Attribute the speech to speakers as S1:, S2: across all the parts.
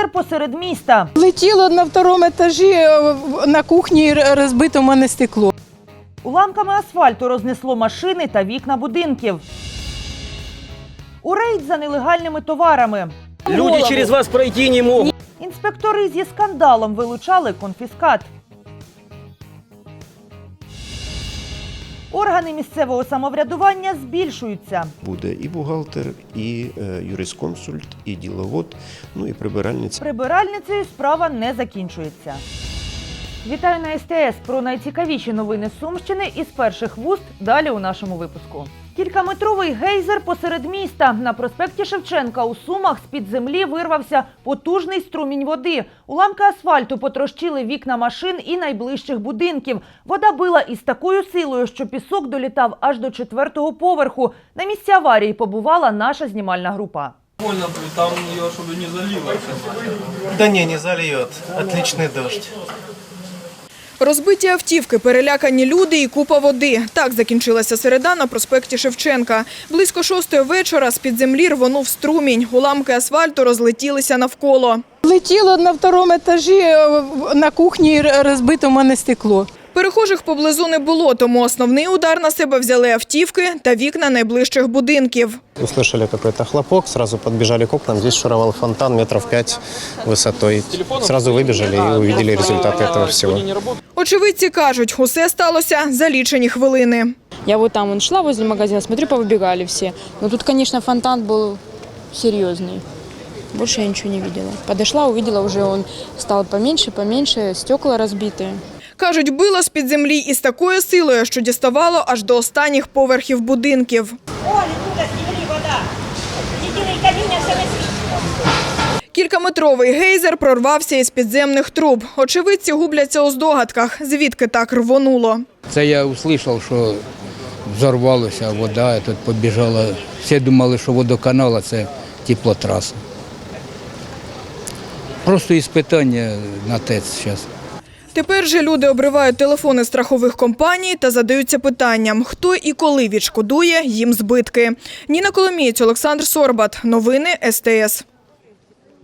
S1: Двометровий посеред міста.
S2: Летіло на второму етажі е, на кухні розбито в мене стекло.
S1: Уламками асфальту рознесло машини та вікна будинків. У рейд за нелегальними товарами.
S3: Люди через вас пройти не можуть.
S1: Інспектори зі скандалом вилучали конфіскат. Органи місцевого самоврядування збільшуються.
S4: Буде і бухгалтер, і е, юрисконсульт, і діловод, ну і прибиральниця.
S1: Прибиральницею справа не закінчується. Вітаю на СТС про найцікавіші новини Сумщини із перших вуст далі у нашому випуску. Кількаметровий гейзер посеред міста на проспекті Шевченка у Сумах з-під землі вирвався потужний струмінь води. Уламки асфальту потрощили вікна машин і найближчих будинків. Вода била із такою силою, що пісок долітав аж до четвертого поверху. На місці аварії побувала наша знімальна група.
S5: Больно там ее, чтобы не залило.
S6: Да не, не зальет. Отличный дождь.
S7: Розбиті автівки, перелякані люди і купа води. Так закінчилася середа на проспекті Шевченка. Близько шостої вечора з-під землі рвонув струмінь. Уламки асфальту розлетілися навколо.
S2: Летіло на второму етажі е, на кухні розбито в мене стекло.
S7: Перехожих поблизу не було, тому основний удар на себе взяли автівки та вікна найближчих будинків.
S6: Услышали какой-то хлопок, сразу подбежали к окнам. Здесь шуровал фонтан метров пять высотой. Сразу выбежали и увидели результаты этого всего.
S7: Очевидці кажуть, усе сталося за лічені хвилини.
S8: Я вот там он шла возле магазина, смотрю, повыбегали все. Но тут, конечно, фонтан был серьезный. Больше я ничего не видела. Подошла, увидела, уже он стал поменьше, поменьше, стекла разбитые.
S7: Кажуть, било з-під землі із такою силою, що діставало аж до останніх поверхів будинків. Кількаметровий гейзер прорвався із підземних труб. Очевидці губляться у здогадках, звідки так рвонуло.
S9: Це я услышав, що взорвалася вода, і тут побіжала. Всі думали, що водоканал а це теплотраса. Просто іспитання на ТЕЦ зараз.
S7: Тепер же люди обривають телефони страхових компаній та задаються питанням, хто і коли відшкодує їм збитки. Ніна Коломієць, Олександр Сорбат. Новини СТС.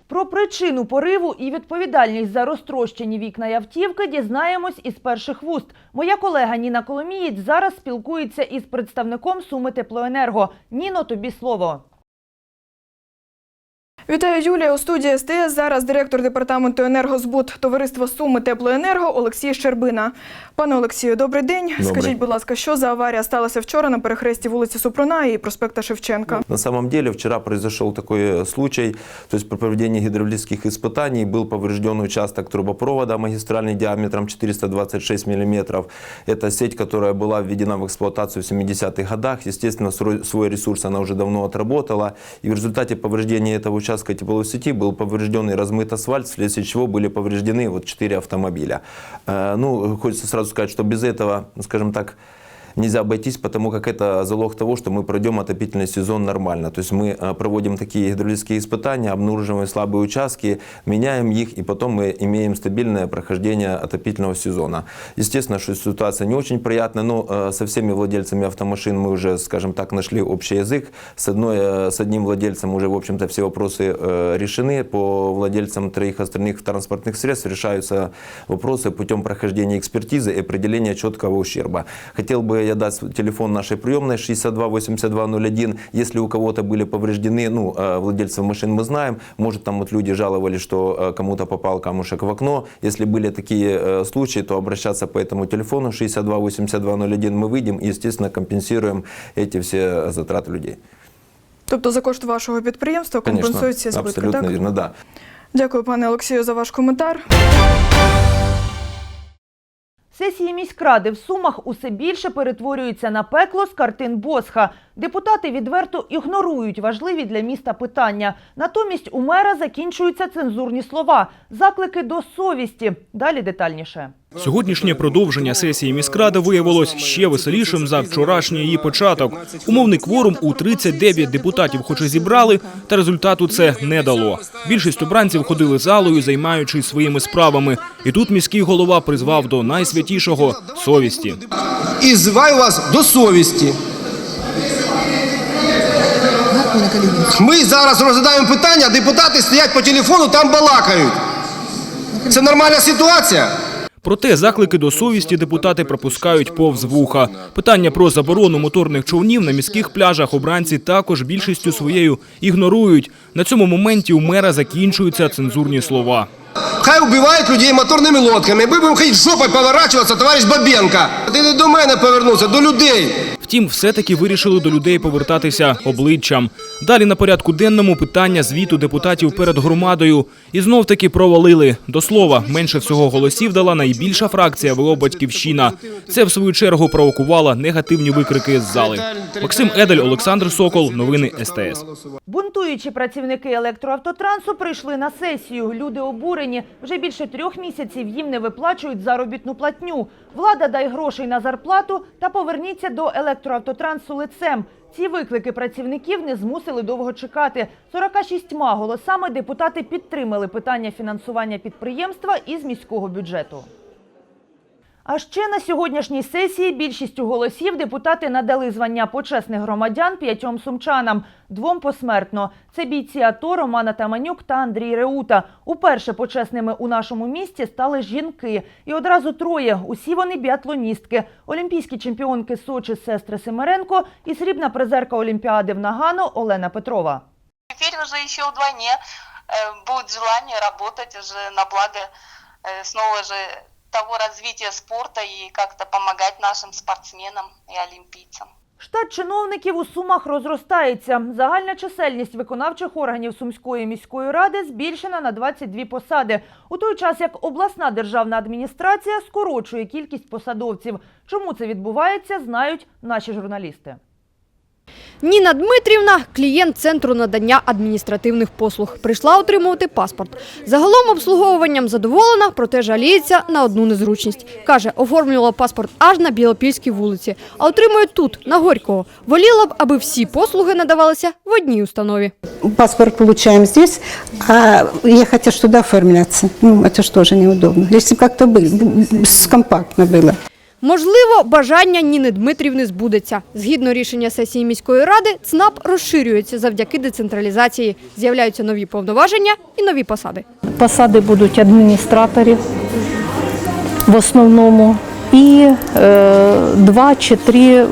S1: Про причину пориву і відповідальність за розтрощені вікна й автівки дізнаємось із перших вуст. Моя колега Ніна Коломієць зараз спілкується із представником Суми Теплоенерго. Ніно, тобі слово.
S7: Вітаю Юлія у студії СТС. Зараз директор департаменту енергозбут товариства Суми Теплоенерго Олексій Щербина. Пане Олексію, добрий день. Скажіть, будь ласка, що за аварія сталася вчора на перехресті вулиці Супруна і проспекта Шевченка?
S10: На самом деле вчера произошел такой э, случай, то есть при проведении гидравлических испытаний был поврежден участок трубопровода магистральный диаметром 426 мм. Это сеть, которая была введена в эксплуатацию в 70-х годах. Естественно, срой- свой ресурс она уже давно отработала. И в результате повреждения этого участка тепловой сети был поврежден и размыт асфальт, вследствие чего были повреждены вот 4 автомобиля. Э, Ну, хочется сразу сказать, что без этого, ну, скажем так, нельзя обойтись, потому как это залог того, что мы пройдем отопительный сезон нормально. То есть мы э, проводим такие гидравлические испытания, обнаруживаем слабые участки, меняем их, и потом мы имеем стабильное прохождение отопительного сезона. Естественно, что ситуация не очень приятная, но э, со всеми владельцами автомашин мы уже, скажем так, нашли общий язык. С, одной, э, с одним владельцем уже, в общем-то, все вопросы решены. По владельцам троих остальных транспортных средств решаются вопросы путем прохождения экспертизы и определения четкого ущерба. Хотел бы я дать телефон нашей приемной 62 82 01. Если у кого-то были повреждены, ну, э, владельцев машин мы знаем, может там вот люди жаловались, что э, кому-то попал камушек в окно. Если были такие э, случаи, то обращаться по этому телефону 62 82 01 мы выйдем и, естественно, компенсируем эти все затраты людей.
S7: Тобто за кошт вашого підприємства
S10: Конечно,
S7: компенсуються збитки,
S10: абсолютно
S7: так?
S10: верно, да.
S7: Дякую, пане Олексію, за ваш коментар.
S1: Сесії міськради в Сумах усе більше перетворюються на пекло з картин Босха. Депутати відверто ігнорують важливі для міста питання. Натомість у мера закінчуються цензурні слова, заклики до совісті. Далі детальніше.
S11: Сьогоднішнє продовження сесії міськради виявилось ще веселішим за вчорашній її початок. Умовний кворум у 39 депутатів, хоч і зібрали, та результату це не дало. Більшість обранців ходили залою, займаючись своїми справами. І тут міський голова призвав до найсвятішого совісті.
S12: І зваю вас до совісті. Ми зараз розглядаємо питання, депутати стоять по телефону, там балакають. Це нормальна ситуація?
S11: Проте заклики до совісті депутати пропускають повз вуха. Питання про заборону моторних човнів на міських пляжах обранці також більшістю своєю ігнорують. На цьому моменті у мера закінчуються цензурні слова.
S12: Хай вбивають людей моторними лодками. Ми будемо ходити жопою поворачуватися, товариш Бабенко. Ти не до мене повернувся, до людей.
S11: Втім, все-таки вирішили до людей повертатися обличчям. Далі на порядку денному питання звіту депутатів перед громадою. І знов таки провалили. До слова, менше всього голосів дала найбільша фракція ВО «Батьківщина». Це, в свою чергу, провокувало негативні викрики з зали. Максим Едель, Олександр Сокол. Новини СТС.
S1: Бунтуючі працівники електроавтотрансу прийшли на сесію. Люди обурені. Вже більше трьох місяців їм не виплачують заробітну платню. Влада дай грошей на зарплату та поверніться до електроавтотрансу лицем. Ці виклики працівників не змусили довго чекати. 46 голосами депутати підтримали питання фінансування підприємства із міського бюджету. А ще на сьогоднішній сесії більшістю голосів депутати надали звання почесних громадян п'ятьом сумчанам, двом посмертно. Це бійці АТО Романа Таманюк та Андрій Реута. Уперше почесними у нашому місті стали жінки. І одразу троє. Усі вони біатлоністки. Олімпійські чемпіонки Сочі сестри Семеренко і срібна призерка Олімпіади в Нагано Олена Петрова.
S13: Теперь уже еще вдвойне э, будет желание работать уже на благо э, снова же того развития спорта и как-то помогать нашим спортсменам и олимпийцам.
S1: Штат чиновників у Сумах розростається. Загальна чисельність виконавчих органів Сумської міської ради збільшена на 22 посади. У той час, як обласна державна адміністрація скорочує кількість посадовців. Чому це відбувається, знають наші журналісти.
S14: Ніна Дмитрівна – клієнт Центру надання адміністративних послуг. Прийшла отримувати паспорт. Загалом обслуговуванням задоволена, проте жаліється на одну незручність. Каже, оформлювала паспорт аж на Білопільській вулиці, а отримує тут, на Горького. Воліла б, аби всі послуги надавалися в одній установі.
S15: Паспорт получаем здесь, а ехать аж туда оформляться, ну, это же тоже неудобно. Если бы как-то было, б- б- компактно было.
S14: Можливо, бажання Ніни Дмитрівни збудеться. Згідно рішення сесії міської ради, ЦНАП розширюється завдяки децентралізації. З'являються нові повноваження і нові посади.
S16: Посади будуть адміністраторів в основному. І е, два чи три е,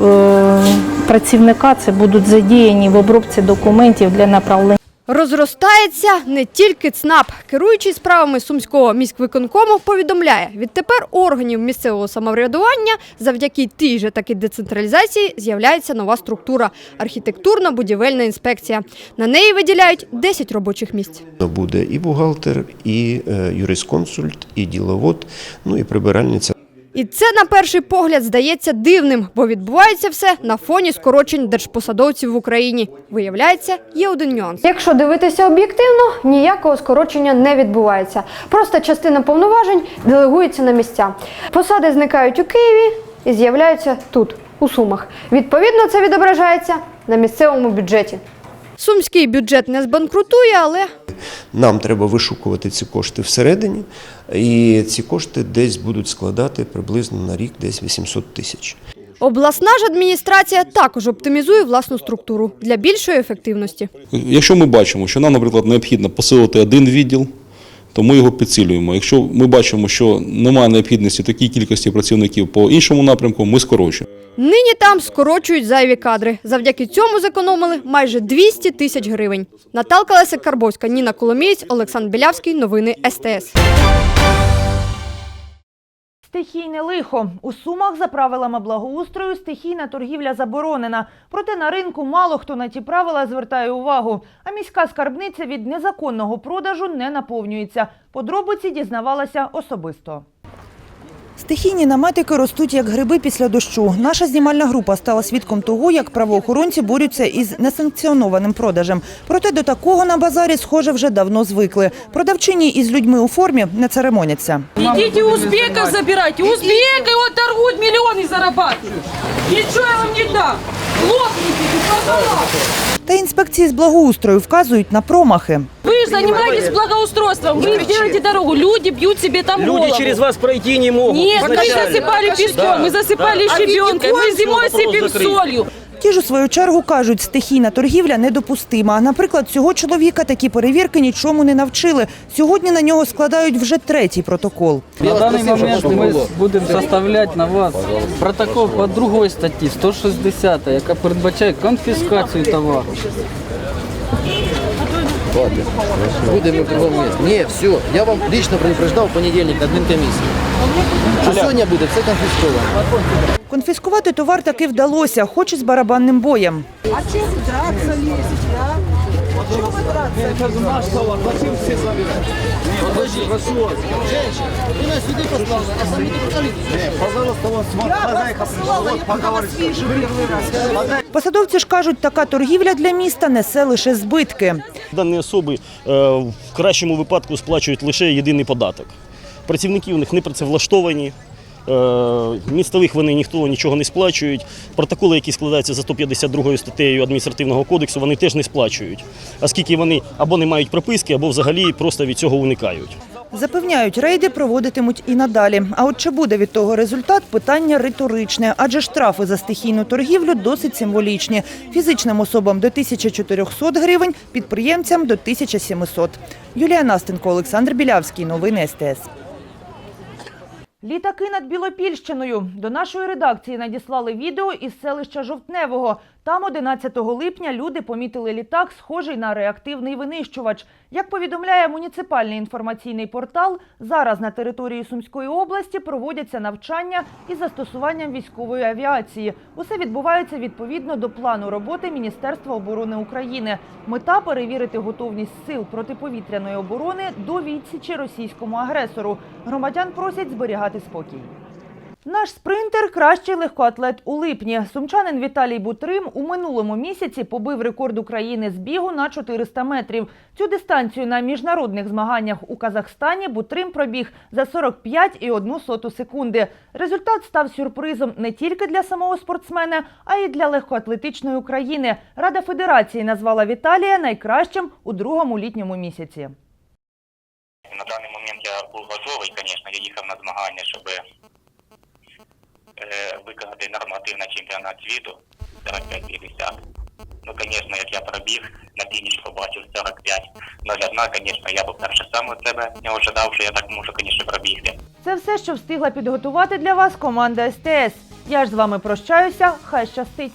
S16: працівника це будуть задіяні в обробці документів для направлення.
S14: Розростається не тільки ЦНАП. Керуючий справами Сумського міськвиконкому повідомляє, відтепер органів місцевого самоврядування завдяки тій же таки децентралізації з'являється нова структура – архітектурно-будівельна інспекція. На неї виділяють 10 робочих місць.
S4: Буде і бухгалтер, і е, юрисконсульт, і діловод, ну і прибиральниця.
S14: І це на перший погляд здається дивним, бо відбувається все на фоні скорочень держпосадовців в Україні. Виявляється, є один нюанс. Якщо дивитися об'єктивно, ніякого скорочення не відбувається. Просто частина повноважень делегується на місця. Посади зникають у Києві і з'являються тут, у Сумах. Відповідно, це відображається на місцевому бюджеті. Сумський бюджет не збанкрутує, але
S4: Нам треба вишукувати ці кошти всередині, і ці кошти десь будуть складати приблизно на рік десь 800 тисяч.
S14: обласна ж адміністрація також оптимізує власну структуру для більшої ефективності.
S17: Якщо ми бачимо, що нам, наприклад, необхідно посилити один відділ, то ми його підсилюємо. Якщо ми бачимо, що немає необхідності такій кількості працівників по іншому напрямку, ми скорочуємо.
S14: Нині там скорочують зайві кадри. Завдяки цьому зекономили майже 200 тисяч гривень. Наталка Лесик Карбовська, Ніна Коломієць, Олександр Білявський. Новини СТС.
S1: Стихійне лихо. У Сумах за правилами благоустрою стихійна торгівля заборонена. Проте на ринку мало хто на ті правила звертає увагу. А міська скарбниця від незаконного продажу не наповнюється. Подробиці дізнавалася особисто.
S18: Стихійні наметики ростуть як гриби після дощу. Наша знімальна група стала свідком того, як правоохоронці борються із несанкціонованим продажем. Проте до такого на базарі, схоже, вже давно звикли. Продавчині із людьми у формі не церемоняться.
S19: Ідіть узбеків забирайте. Узбеки от торгують мільйони зарабатывают. Нічого я вам не дам. Лопните, пожалуйста.
S18: Та інспекції з благоустрою вказують на промахи.
S19: Вы же занимаетесь благоустройством. Вы делаете дорогу. Люди бьют себе там
S3: Люди
S19: голову.
S3: через вас пройти не могут.
S19: Нет, мы
S3: изначально.
S19: засыпали песком,
S3: Да,
S19: мы засыпали
S3: да.
S19: щебенкой, мы зимой
S3: Вопрос
S19: сыпем
S3: закрыть.
S19: солью.
S1: Ті ж у свою чергу кажуть, стихійна торгівля недопустима. Наприклад, цього чоловіка такі перевірки нічому не навчили. Сьогодні на нього складають вже третій протокол.
S5: На даний момент ми будемо составляти на вас протокол по другій статті 160, яка передбачає конфіскацію товару.
S3: Будемо в другом месте. Ні, все, я вам лично предупреждал в понедільник адмінкомісії. Що сьогодні буде все конфісковано.
S1: Конфіскувати товар таки вдалося, хоч і з барабанним боєм.
S20: А чим драться лізете,
S3: Я кажу, наш товар, зачем всі забирати? Подожди, прошу вас. Женщина, ви нас сюди послали, а самі не послали. Пожалуйста, вас
S20: Я вас посилала, я вижу перший раз.
S1: Посадовці ж кажуть, така торгівля для міста несе лише збитки.
S21: Дані особи е, в кращому випадку сплачують лише єдиний податок. Працівники у них не працевлаштовані, містових вони ніхто нічого не сплачують. Протоколи, які складаються за 152 статтею адміністративного кодексу, вони теж не сплачують, оскільки вони або не мають прописки, або взагалі просто від цього уникають.
S1: Запевняють, рейди проводитимуть і надалі. А от чи буде від того результат – питання риторичне, адже штрафи за стихійну торгівлю досить символічні. Фізичним особам до 1400 гривень, підприємцям до 1700. Юлія Настенко, Олександр Білявський. Новини СТС. Літаки над Білопільщиною. До нашої редакції надіслали відео із селища Жовтневого. Там 11 липня люди помітили літак, схожий на реактивний винищувач. Як повідомляє муніципальний інформаційний портал, зараз на території Сумської області проводяться навчання із застосуванням військової авіації. Усе відбувається відповідно до плану роботи Міністерства оборони України. Мета перевірити готовність сил протиповітряної оборони до відсічі російському агресору. Громадян просять зберігати спокій. Наш спринтер кращий легкоатлет у липні. Сумчанин Віталій Бутрим у минулому місяці побив рекорд України з бігу на 400 метрів. Цю дистанцію на міжнародних змаганнях у Казахстані Бутрим пробіг за 45,1 секунди. Результат став сюрпризом не тільки для самого спортсмена, а й для легкоатлетичної України. Рада Федерації назвала Віталія найкращим у другому літньому місяці.
S22: На даний момент я був готовий, звісно, я їхав на змагання, щоб виконати норматив на чемпіонат світу 45-50. Ну, звісно, як я пробіг, на фініш побачив 45 01, звісно, я, по-перше, сам від себе не ожидав, що я так можу, звісно, пробігти.
S23: Це все, що встигла підготувати для вас команда СТС. Я ж з вами прощаюся. Хай щастить!